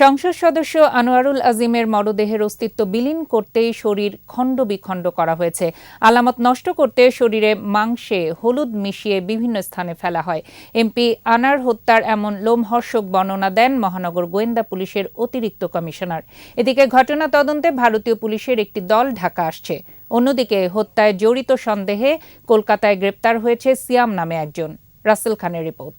সংসদ সদস্য আনোয়ারুল আজিমের মরদেহের অস্তিত্ব বিলীন করতেই শরীর খণ্ড বিখণ্ড করা হয়েছে। আলামত নষ্ট করতে শরীরে মাংসে হলুদ মিশিয়ে বিভিন্ন স্থানে ফেলা হয়। এমপি আনার হত্যার এমন লোমহর্ষক বর্ণনা দেন মহানগর গোয়েন্দা পুলিশের অতিরিক্ত কমিশনার। এদিকে ঘটনা তদন্তে ভারতীয় পুলিশের একটি দল ঢাকা আসছে। অন্যদিকে হত্যায় জড়িত সন্দেহে কলকাতায় গ্রেপ্তার হয়েছে সিয়াম নামে একজন। রাসেল খানের রিপোর্ট।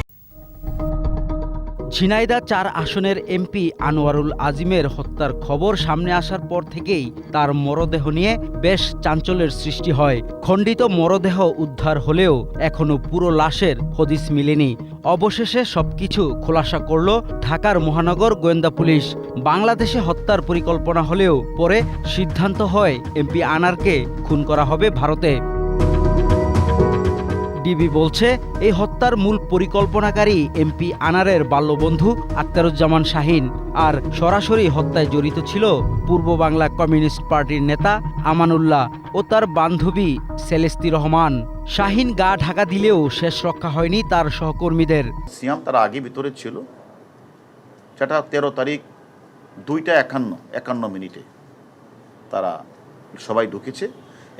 ঝিনাইদা চার আসনের এমপি আনোয়ারুল আজিমের হত্যার খবর সামনে আসার পর থেকেই তার মরদেহ নিয়ে বেশ চাঞ্চল্যের সৃষ্টি হয়। খণ্ডিত মরদেহ উদ্ধার হলেও এখনও পুরো লাশের হদিস মিলেনি। অবশেষে সবকিছু খোলাসা করল ঢাকার মহানগর গোয়েন্দা পুলিশ। বাংলাদেশে হত্যার পরিকল্পনা হলেও পরে সিদ্ধান্ত হয় এমপি আনারকে খুন করা হবে ভারতে। ডিবি বলছে, এই হত্যার মূল পরিকল্পনাকারী এমপি আনারের বাল্যবন্ধু আক্তারুজ্জামান শাহিন। আর সরাসরি হত্যায় জড়িত ছিল পূর্ব বাংলা কমিউনিস্ট পার্টির নেতা আমানুল্লাহ ও তার বান্ধবী সেলেস্তি রহমান। শাহিন গা ঢাকা দিলেও শেষ রক্ষা হয়নি তার সহকর্মীদের। সিয়াম তার আগে ভিতরে ছিল। সেটা তেরো তারিখ দুইটা একান্ন একান্ন মিনিটে তারা সবাই ঢুকেছে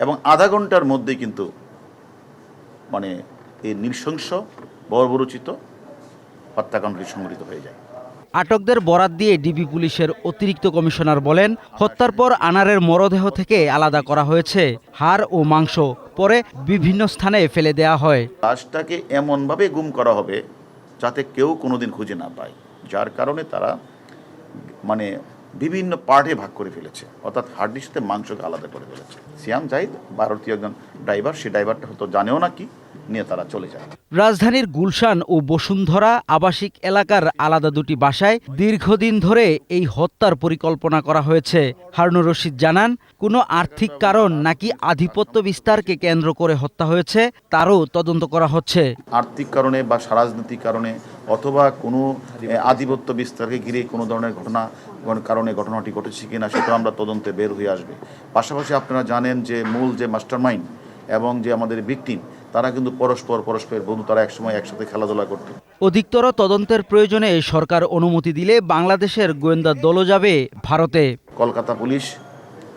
এবং আধা ঘণ্টার মধ্যেই কিন্তু মানে এই নৃশংস বর্বরচিত হত্যাকাণ্ডটি সংঘটিত হয়ে যায়। আটকদের বরাত দিয়ে ডিবি পুলিশের অতিরিক্ত কমিশনার বলেন হত্যার পর আনারের মরদেহ থেকে আলাদা করা হয়েছে। হাড় ও মাংস পরে বিভিন্ন স্থানে ফেলে দেয়া হয়। লাশটাকে এমনভাবে গুম করা হবে যাতে কেউ কোনোদিন খুঁজে না পায় যার কারণে তারা মানে বিভিন্ন পার্টে ভাগ করে ফেলেছে। অর্থাৎ হাড্ডির সাথে মাংসকে আলাদা করে ফেলেছে। সিয়াম জাহিদ ভারতীয় একজন ড্রাইভার সে ড্রাইভারটা হয়তো জানেও না কি নিয়ে তারা চলে যায়। রাজধানীর গুলশান ও বসুন্ধরা আবাসিক এলাকার আলাদা দুটি বাসায় দীর্ঘদিন ধরে এই হত্যার পরিকল্পনা করা হয়েছে। হারুনুর রশিদ জানান কোনো আর্থিক কারণ নাকি আধিপত্য বিস্তারকে কেন্দ্র করে হত্যা হয়েছে তারও তদন্ত করা হচ্ছে। আর্থিক কারণে বা রাজনৈতিক কারণে অথবা কোনো আধিপত্য বিস্তারকে ঘিরে কোনো ধরনের ঘটনা কারণে ঘটনাটি ঘটেছে কিনা সেটা আমরা তদন্তে বের হয়ে আসবে। পাশাপাশি আপনারা জানেন যে মূল যে মাস্টারমাইন্ড এবং যে আমাদের ভিকটিম তারা কিন্তু পরস্পর পরস্পরের বন্ধু তারা একসময় একসাথে খেলাধুলা করতো। অধিকতর তদন্তের প্রয়োজনে সরকার অনুমতি দিলে বাংলাদেশের গোয়েন্দা দলও যাবে ভারতে। কলকাতা পুলিশ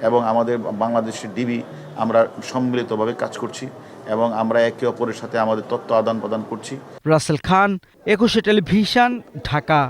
এবং আমাদের বাংলাদেশের ডিবি আমরা সম্মিলিতভাবে কাজ করছি এবং আমরা একে অপরের সাথে আমাদের তথ্য আদান প্রদান করছি। রাসেল খান একুশে টেলিভিশন ঢাকা।